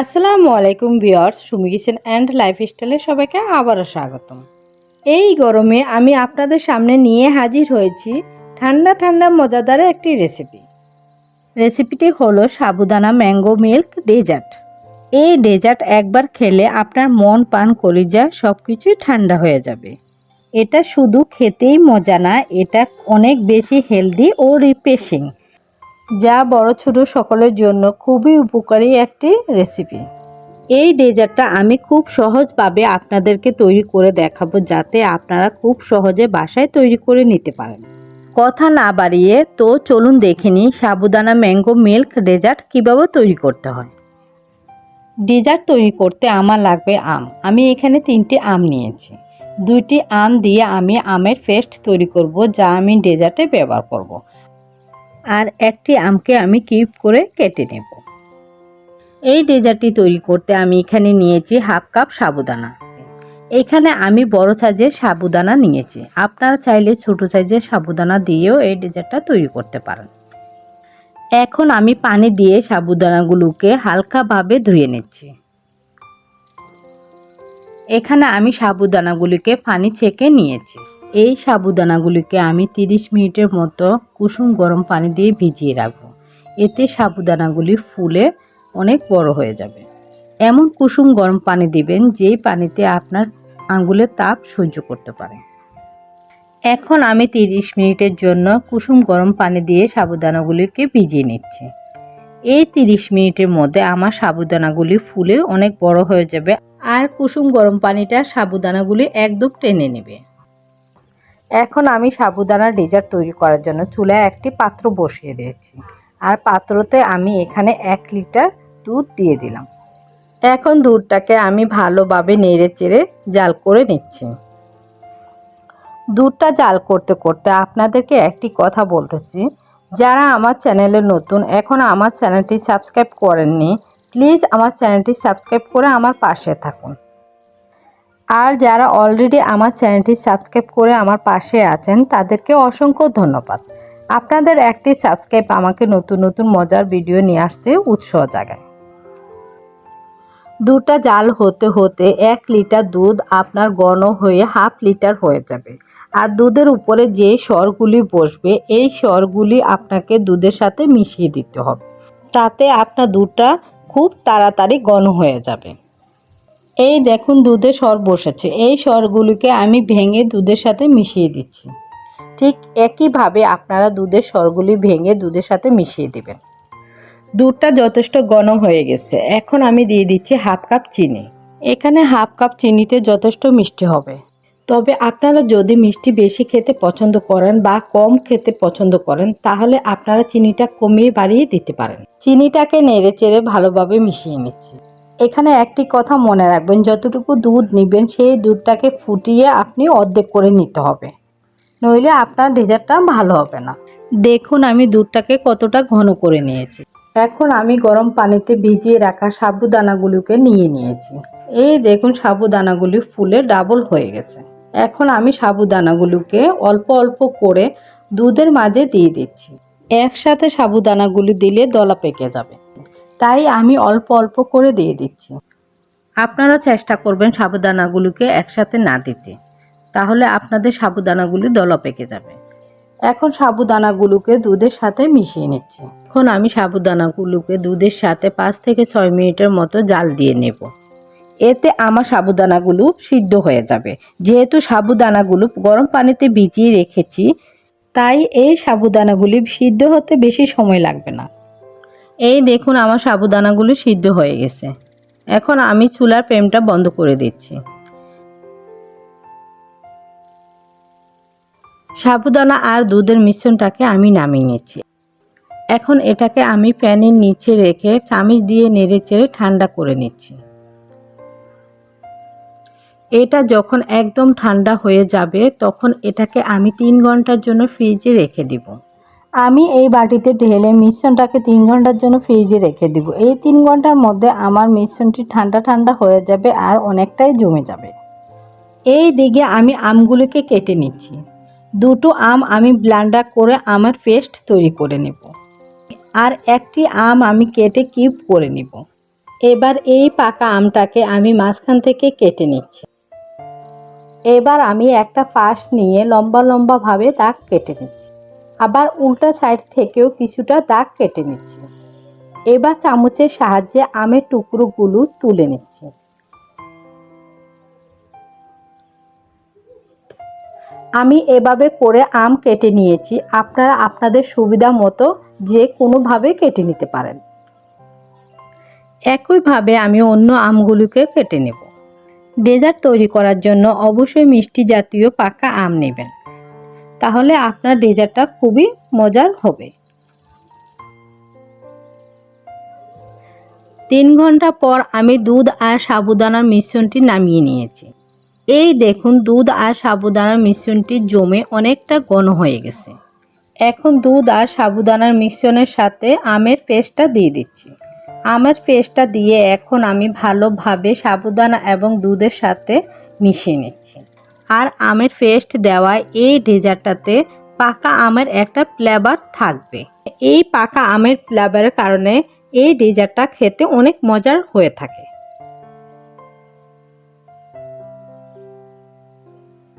আসসালামু আলাইকুম viewers Sumi kitchen and লাইফস্টাইলে সবাইকে আবারও স্বাগতম। এই গরমে আমি আপনাদের সামনে নিয়ে হাজির হয়েছি ঠান্ডা ঠান্ডা মজাদার একটি রেসিপি। রেসিপিটি হলো সাবুদানা ম্যাঙ্গো মিল্ক ডেজার্ট। এই ডেজার্ট একবার খেলে আপনার মন, পান, কলিজা সব কিছুই ঠান্ডা হয়ে যাবে। এটা শুধু খেতেই মজা না, এটা অনেক বেশি হেলদি ও রিফ্রেশিং। যা বড় ছোট সকলের জন্য খুবই উপকারী একটি রেসিপি এই ডেজার্টটা আমি খুব সহজভাবে আপনাদেরকে তৈরি করে দেখাবো যাতে আপনারা খুব সহজে বাসায় তৈরি করে নিতে পারেন। কথা না বাড়িয়ে, তো চলুন দেখে নিই সাবুদানা ম্যাঙ্গো মিল্ক ডেজার্ট কীভাবে তৈরি করতে হয়। ডেজার্ট তৈরি করতে আমার লাগবে আম। আমি এখানে তিনটি আম নিয়েছি। দুইটি আম দিয়ে আমি আমের পেস্ট তৈরি করব, যা আমি ডেজার্টে ব্যবহার করব। আর একটি আমকে আমি কিউব করে কেটে নেব। এই ডেজার্টটি তৈরি করতে আমি এখানে নিয়েছি হাফ কাপ সাবুদানা। এখানে আমি বড় সাইজের সাবুদানা নিয়েছি। আপনারা চাইলে ছোট সাইজের সাবুদানা দিয়েও এই ডেজার্টটা তৈরি করতে পারেন। এখন আমি পানি দিয়ে সাবুদানাগুলোকে হালকাভাবে ধুয়ে নিচ্ছি। এখানে আমি সাবুদানাগুলিকে পানি ছেঁকে নিয়েছি। এই সাবুদানাগুলিকে আমি 30 মিনিটের মতো কুসুম গরম পানি দিয়ে ভিজিয়ে রাখব। এতে সাবুদানাগুলি ফুলে অনেক বড় হয়ে যাবে। এমন কুসুম গরম পানি দিবেন, যেই পানিতে আপনার আঙ্গুলের তাপ সহ্য করতে পারে। এখন আমি 30 মিনিটের জন্য কুসুম গরম পানি দিয়ে সাবুদানাগুলিকে ভিজিয়ে নিচ্ছি। এই 30 মিনিটের মধ্যে আমার সাবুদানাগুলি ফুলে অনেক বড় হয়ে যাবে আর কুসুম গরম পানিটা সাবুদানাগুলি একদম টেনে নেবে। এখন আমি সাবুদানা ডেজার্ট তৈরি করার জন্য চুলায় একটি পাত্র বসিয়ে দিয়েছি। আর পাত্রতে আমি এখানে এক লিটার দুধ দিয়ে দিলাম। এখন দুধটাকে আমি ভালোভাবে নেড়ে চেড়ে জাল করে নিচ্ছি। দুধটা জাল করতে করতে আপনাদেরকে একটি কথা বলতেছি। যারা আমার চ্যানেলে নতুন, এখন আমার চ্যানেলটি সাবস্ক্রাইব করেননি, প্লিজ আমার চ্যানেলটি সাবস্ক্রাইব করে আমার পাশে থাকুন। আর যারা অলরেডি আমার চ্যানেলটি সাবস্ক্রাইব করে আমার পাশে আছেন, তাদেরকে অসংখ্য ধন্যবাদ। আপনাদের একটি সাবস্ক্রাইব আমাকে নতুন নতুন মজার ভিডিও নিয়ে আসতে উৎসাহ জাগায়। দুটা জাল হতে হতে এক লিটার দুধ আপনার গণ হয়ে হাফ লিটার হয়ে যাবে। আর দুধের উপরে যে স্বরগুলি বসবে, এই স্বরগুলি আপনাকে দুধের সাথে মিশিয়ে দিতে হবে। তাতে আপনার দুধটা খুব তাড়াতাড়ি গণ হয়ে যাবে। এই দেখুন দুধে স্বর বসেছে। এই স্বরগুলিকে আমি ভেঙে দুধের সাথে মিশিয়ে দিচ্ছি। ঠিক একইভাবে আপনারা দুধের স্বরগুলি ভেঙে দুধের সাথে মিশিয়ে দেবেন। দুধটা যথেষ্ট ঘন হয়ে গেছে। এখন আমি দিয়ে দিচ্ছি হাফ কাপ চিনি। এখানে হাফ কাপ চিনিতে যথেষ্ট মিষ্টি হবে। তবে আপনারা যদি মিষ্টি বেশি খেতে পছন্দ করেন বা কম খেতে পছন্দ করেন, তাহলে আপনারা চিনিটা কমিয়ে বাড়িয়ে দিতে পারেন। চিনিটাকে নেড়ে চেড়ে ভালোভাবে মিশিয়ে নিচ্ছি। এখানে একটি কথা মনে রাখবেন, যতটুকু দুধ নেবেন সেই দুধটাকে ফুটিয়ে আপনি অর্ধেক করে নিতে হবে। নইলে আপনার ডেজার্টটা ভালো হবে না। দেখুন আমি দুধটাকে কতটা ঘন করে নিয়েছি। এখন আমি গরম পানিতে ভিজিয়ে রাখা সাবুদানাগুলোকে নিয়ে নিয়েছি। এই দেখুন সাবুদানাগুলি ফুলে ডাবল হয়ে গেছে। এখন আমি সাবুদানাগুলোকে অল্প অল্প করে দুধের মাঝে দিয়ে দিচ্ছি। একসাথে সাবুদানাগুলি দিলে দলা পেকে যাবে। তাই আমি অল্প অল্প করে দিয়ে দিচ্ছি। আপনারা চেষ্টা করবেন সাবুদানাগুলোকে একসাথে না দিতে। তাহলে আপনাদের সাবুদানাগুলি দলা পেকে যাবে। এখন সাবুদানাগুলোকে দুধের সাথে মিশিয়ে নিচ্ছি। এখন আমি সাবুদানাগুলোকে দুধের সাথে পাঁচ থেকে ছয় মিনিটের মতো জাল দিয়ে নেব। এতে আমার সাবুদানাগুলো সিদ্ধ হয়ে যাবে। যেহেতু সাবুদানাগুলো গরম পানিতে ভিজিয়ে রেখেছি তাই এই সাবুদানাগুলি সিদ্ধ হতে বেশি সময় লাগবে না। এই দেখুন আমার সাবুদানাগুলো সিদ্ধ হয়ে গেছে। এখন আমি চুলার ফ্লেমটা বন্ধ করে দিচ্ছি। সাবুদানা আর দুধের মিশ্রণটাকে আমি নামিয়ে নিচ্ছি। এখন এটাকে আমি প্যানের নিচে রেখে চামিচ দিয়ে নেড়ে চেড়ে ঠান্ডা করে নিচ্ছি। এটা যখন একদম ঠান্ডা হয়ে যাবে, তখন এটাকে আমি তিন ঘণ্টার জন্য ফ্রিজে রেখে দিব। আমি এই বাটিতে ঢেলে মিশ্রণটাকে তিন ঘণ্টার জন্য ফ্রিজে রেখে দিব। এই তিন ঘণ্টার মধ্যে আমার মিশ্রণটি ঠান্ডা ঠান্ডা হয়ে যাবে আর অনেকটাই জমে যাবে। এই দিকে আমি আমগুলিকে কেটে নিচ্ছি। দুটো আম আমি ব্লান্ডার করে আমার পেস্ট তৈরি করে নেব। আর একটি আম আমি কেটে কিউব করে নেব। এবার এই পাকা আমটাকে আমি মাঝখান থেকে কেটে নিচ্ছি। এবার আমি একটা ফাঁস নিয়ে লম্বা লম্বাভাবে দাগ কেটে নিচ্ছি। আবার উল্টা সাইড থেকেও কিছুটা দাগ কেটে নিচ্ছে। এবার চামচের সাহায্যে আমের টুকরোগুলো তুলে নিচ্ছি। আমি এভাবে করে আম কেটে নিয়েছি, আপনারা আপনাদের সুবিধা মতো যে কোনোভাবে কেটে নিতে পারেন। একইভাবে আমি অন্য আমগুলোকে কেটে নেব। ডেজার্ট তৈরি করার জন্য অবশ্যই মিষ্টি জাতীয় পাকা আম নেবেন। তাহলে আপনার ডেজার্টটা খুবই মজার হবে। তিন ঘণ্টা পর আমি দুধ আর সাবুদানার মিশ্রণটি নামিয়ে নিয়েছি। এই দেখুন, দুধ আর সাবুদানার মিশ্রণটি জমে অনেকটা ঘন হয়ে গেছে। এখন দুধ আর সাবুদানার মিশ্রণের সাথে আমের পেস্টটা দিয়ে দিচ্ছি। আমের পেস্টটা দিয়ে এখন আমি ভালোভাবে সাবুদানা এবং দুধের সাথে মিশিয়ে নিচ্ছি। আর আমের পেস্ট দেওয়ায় এই ডেজার্টটাতে পাকা আমের একটা ফ্লেভার থাকবে। এই পাকা আমের ফ্লেভারের কারণে এই ডেজার্টটা খেতে অনেক মজার হয়ে থাকে।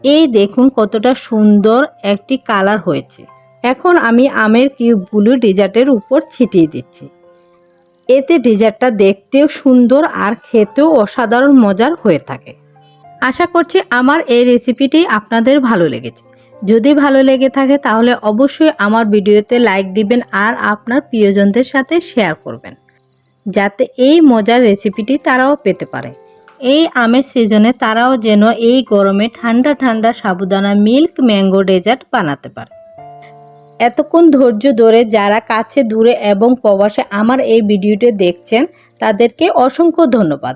এই দেখুন কতটা সুন্দর একটি কালার হয়েছে। এখন আমি আমের কিউবগুলো ডেজার্টের উপর ছিটিয়ে দিচ্ছি। এতে ডেজার্টটা দেখতেও সুন্দর আর খেতেও অসাধারণ মজার হয়ে থাকে। আশা করছি আমার এই রেসিপিটি আপনাদের ভালো লেগেছে। যদি ভালো লেগে থাকে তাহলে অবশ্যই আমার ভিডিওতে লাইক দিবেন আর আপনার প্রিয়জনদের সাথে শেয়ার করবেন। যাতে এই মজার রেসিপিটি তারাও পেতে পারে। এই আমের সিজনে তারাও যেন এই গরমে ঠান্ডা ঠান্ডা সাবুদানা মিল্ক ম্যাঙ্গো ডেজার্ট বানাতে পারে। এতক্ষণ ধৈর্য ধরে যারা কাছে, দূরে এবং প্রবাসে আমার এই ভিডিওটি দেখছেন, তাদেরকে অসংখ্য ধন্যবাদ।